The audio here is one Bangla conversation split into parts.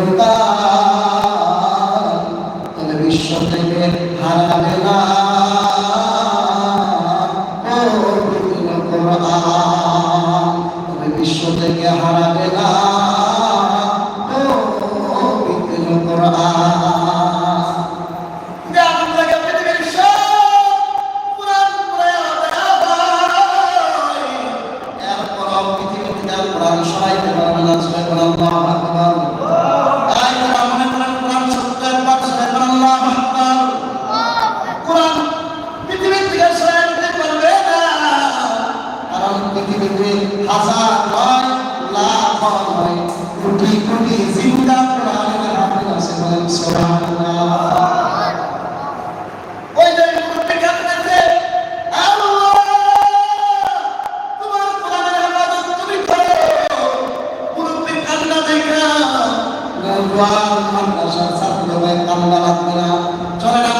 berhutang আল্লাহ রাখবে না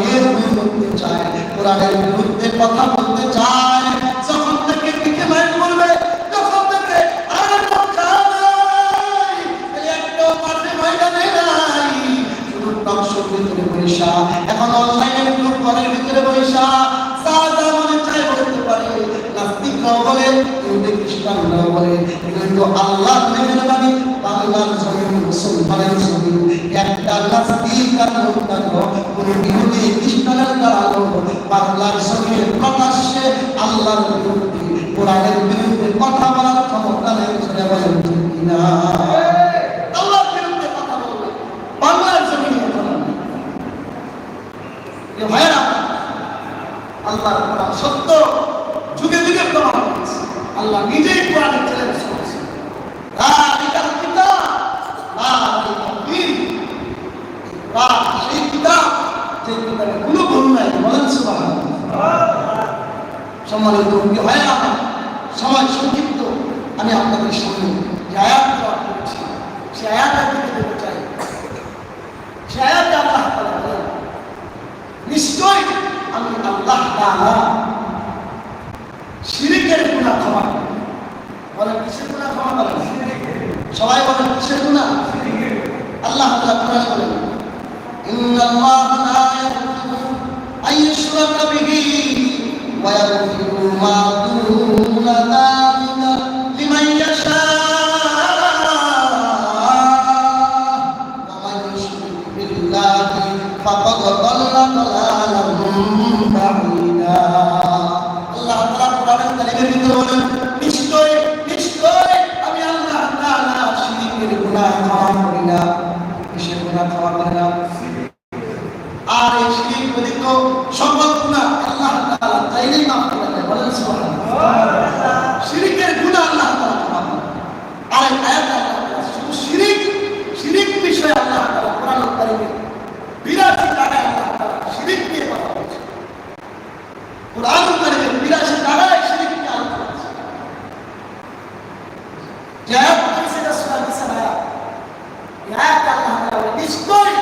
কোরআনের বিরুদ্ধে চায়, কোরআনের বিরুদ্ধে কথা বলতে চায়। যখন থেকে পিঠে লাইন বলবে তখন থেকে আর একটাও মাঠে ময়দানে নাই। শুধু টকশোর ভিতরে বৈশা। এখন অনলাইনে গ্রুপ ঘরের ভিতরে বৈশা। যা যা মনে চায় বলতে পারে। নাস্তিকরাও বলে, ইহুদি খ্রিস্টানরাও বলে। কিন্তু আল্লাহ মেহরবানি, বাংলার জমিন, মুসলমানের জমিন। একটা নাস্তিক আর লোক, কোনো সম্মানের মুখী হয় না সময় সংক্ষিপ্ত, আমি আপনাদের সামনে যে আয়াত পাঠ করছি, সে আয়াত আপনাকে দেবো চাই। সে আয়াতে আল্লাহ তালা বলেন নিশ্চয় আমি আল্লাহ সিরিকের গুণা ক্ষমা বলেন, কিসের গুণা ক্ষমা করেন সবাই বলেন, কিসের গুণা আল্লাহ তালা কোরআন বলেন, ইন্নাল্লাহ লা ويغفر ما دون ذلك لمن يشاء ومن يشرك بالله فقد ضل ضلالا بعيدا الله تعالى قرآن كريم بيقول নিশ্চয় নিশ্চয় আমি আল্লাহ তাআলা শিরকের গুনাহ ক্ষমা করি না কিসের গুনাহ ক্ষমা করি না ইসলাম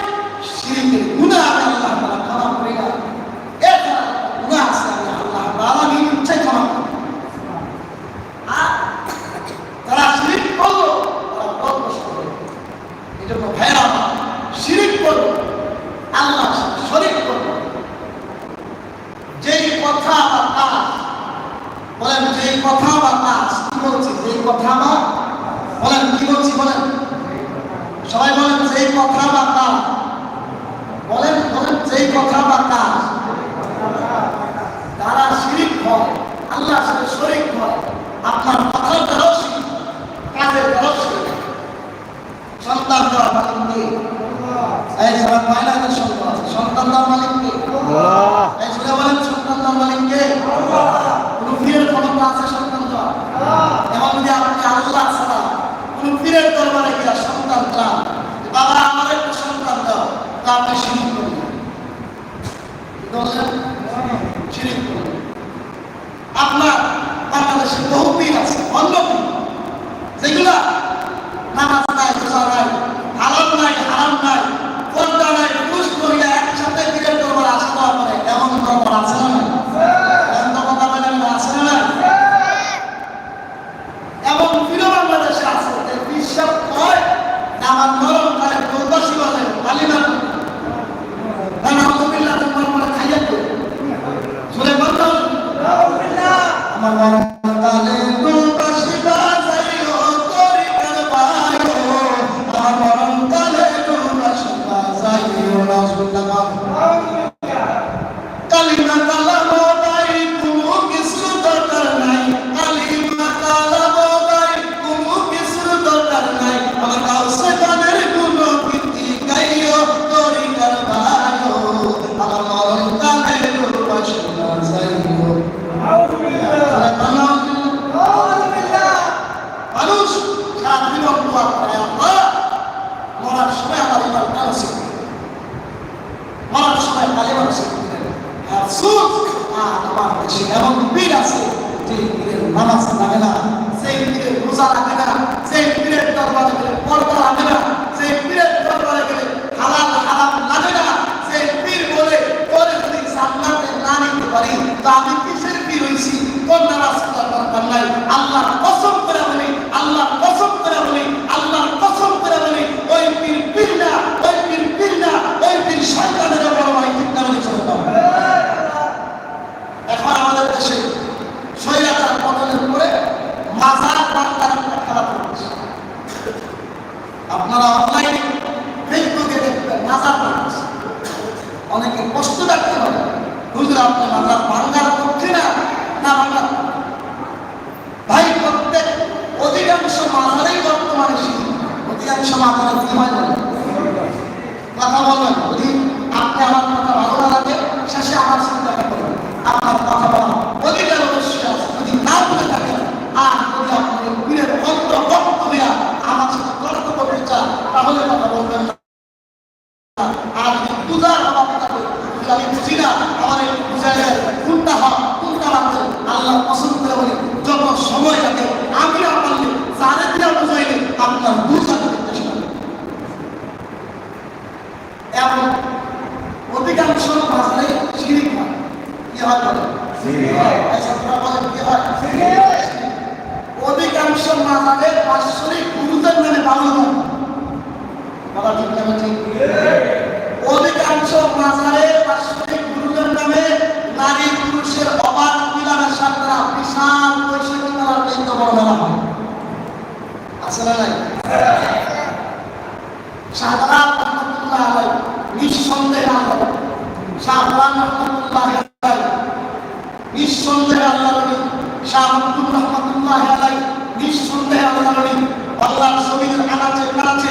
শিরিকের গুণা নাই আল্লাহ সময় সময় কথা বলবেন কি হয় আচ্ছা, অধিকাংশ মাঝাবের পার্শ্বরিক গুরুদের মানে বাংলা অধিকাংশ মাঝারের পার্শ্বরিক গুরুদের নামে নারী পুরুষের অবাধ মিলানের সাথে বিশাল পঁয়ষট্টি মেলার কিন্তু বড় মেলা হয়। আছে না নাই? সাধারণ নিঃসন্দেহ শাহরান নিঃসন্দেহে আল্লাহ নবী শাহ আব্দুল রহমতুল্লাহ আলাই নিঃসন্দেহে আল্লাহ নবী আল্লাহর শরীরের আনাচে কানাচে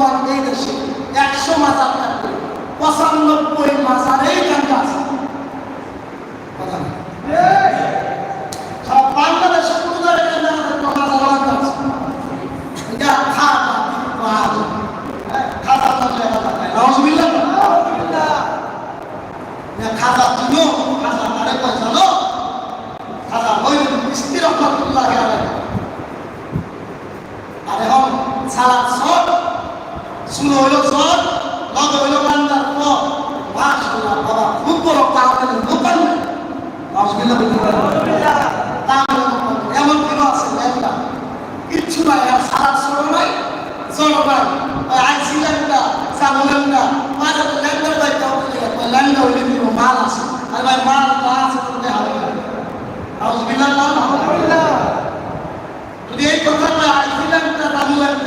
i'm Allah made us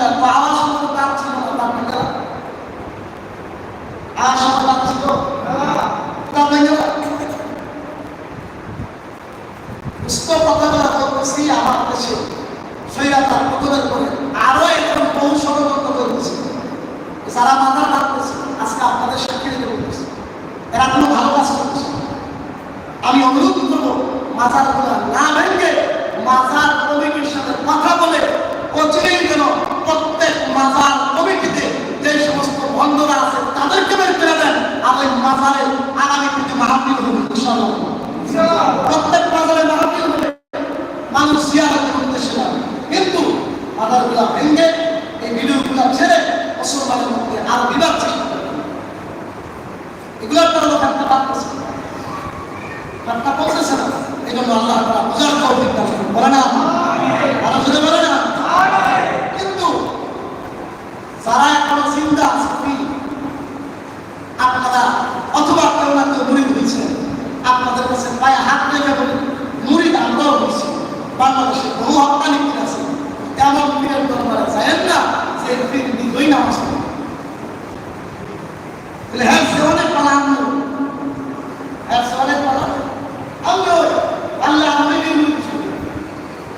তার পাওয়া শুধু তার ছিল না তার মেয়েরা আর তার ছিল যারা মাথা রাখতেছে আজকে আপনাদের সাক্ষী রেখে বলতেছে। এরা কোনো আমি অনুরোধ করব মাথার না ভেঙে মাথার কমিটির সাথে কথা বলে কোচিং যেন ওই মাজারে আগামী থেকে মাহাবীর হবে, ইনশাআল্লাহ। প্রত্যেক মাজারে মাহাবীর হবে। মানুষ জিয়ারতের উদ্দেশ্যে না কিন্তু মাজারগুলা ভেঙে এই ভিডিওগুলা ছেড়ে মুসলমানের মধ্যে আর বিবাদ চেষ্টা করে এগুলোর তারা দোকানটা পাচ্ছে ঠাট্টা করতেছে না। এই জন্য আল্লাহ তারা বোঝার তৌফিক দান। বলে না? তারা যদি বলে না? কিন্তু যারা এখনও চিন্তা আছে আপনারা অথবা কেউ না কেউ মুড়ি হয়েছে আপনাদের কাছে পায়ে হাত রেখে বলি মুড়িদ আমরাও হয়েছি বাংলাদেশে বহু হত্যানি পীর আছে। এমন পীরের দরবারে যায় না যে পীর নিজেই নামাজ পড়ে। হ্যাঁ সে অনেক পালা আনলো হ্যাঁ সে অনেক পালা আনলো আল্লাহ আমি মুড়ি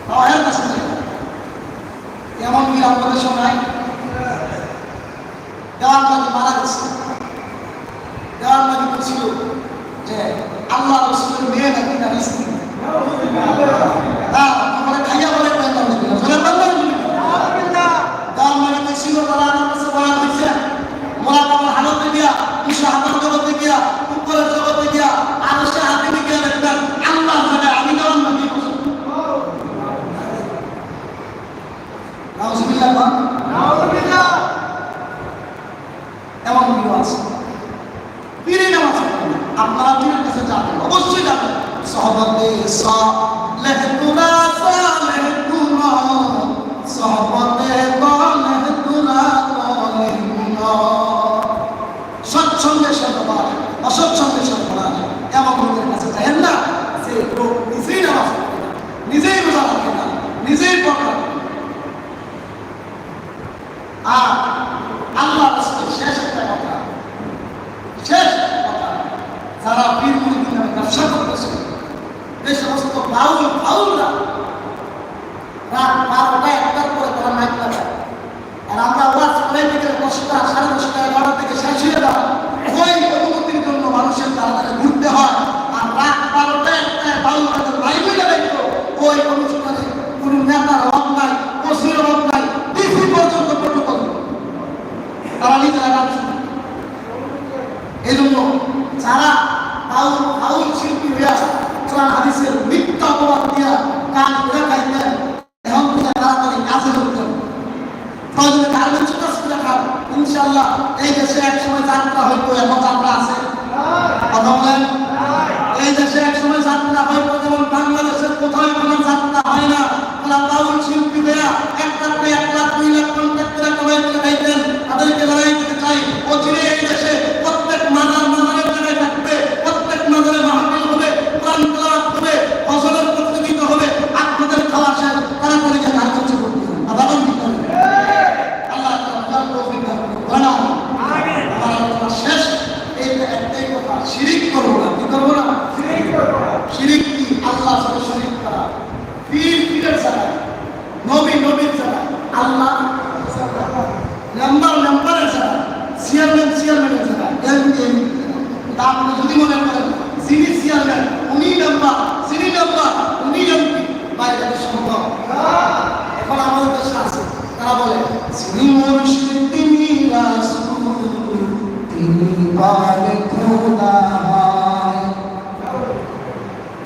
হ্যাঁ কাছে যাই এমন পীর আপনাদের সময় দেওয়ান মাঝে মারা গেছে দেওয়ান মাঝে বলছিল যে আল্লাহ রসুলের মেয়ে নাকি তার স্ত্রী হ্যাঁ তোমার খাইয়া বলে পেলাম নাকি বলে পেলাম দেওয়ান মাঝে বলছিল তারা আমার কাছে বলা হয়েছে মোরা বাবার হালতে গিয়া মুসা হাতের জগতে গিয়া উপরের জগতে গিয়া আরও সে হাতে গিয়া দেখবেন আল্লাহ জানে আমি দেওয়ান মাঝে নাউজুবিল্লাহ এমন কেউ আছে পীরে নামাজ পড়েন না। আপনারা পীরের কাছে যাবেন অবশ্যই যাবেন সহবতে সালেহ তুনা সালেহ তুনা সহবতে সালেহ তুনা সালেহ তুনা সৎসঙ্গে সর্ববার অসৎসঙ্গে সর্ববার এমন লোকের কাছে যাবেন না যে লোক নিজেই নামাজ পড়ে না, নিজেই রোজা রাখে না, নিজেই পড়ে আর আল্লাহ শেষ একটা কথা, শেষ কথা, যারা পীর মুরিদ নামে ব্যবসা করতেছে এই আমরা সাড়ে দশটা, এগারোটা থেকে শেষ হয়ে যায় ওই অনুমতির জন্য মানুষের তাড়াতাড়ি ঘুরতে হয় আর রাত বারোটা একটা বাউল তাদের বাইরে লাগাইতো ওই অনুষ্ঠানে কোনো নেতার অভাব নাই ওসির অভাব নাই ডিসি পর্যন্ত প্রোটোকল তারা নিজেরা গান শুনে এই জন্য যারা বাউল বাউল শিল্পী হইয়া কোরআন হাদিসের মিথ্যা অপবাদ দিয়া গান করে খাইতেন এখন থেকে তাড়াতাড়ি কাজে ঢুকতেন প্রয়োজনে গার্মেন্টস কাজ করে খান ইনশাল্লাহ এই দেশে এক সময় যাত্রা হইতো এমন যাত্রা আছে কথা বলেন এই দেশে এক সময় যাত্রা হইতো যেমন বাংলাদেশের কোথাও কোনো যাত্রা হয় না ওরা বাউল শিল্পী দেয়া এক লাখ এক লাখ দুই লাখ পঞ্চাশ করে কামাই করে খাইতেন তাদেরকে লড়াই দিতে চাই অচিরে এই দেশে প্রত্যেক মাজার মাজারের জায়গায় থাকবে প্রত্যেক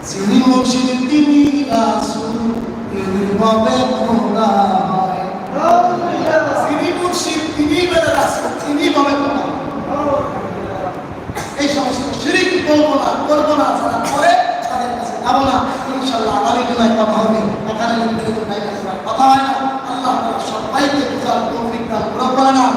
যিনি মুর্শিদ তিনি রাসুল তিনি ভাবে খোদা হয় যিনি মুর্শিদ তিনি বেড়ে রাসুল তিনি ভাবে খোদা এই সমস্ত শিরিক করব না করব না যারা করে তাদের কাছে যাব না। ইনশাল্লাহ আগামী দিনে কথা হবে এখানে করবে না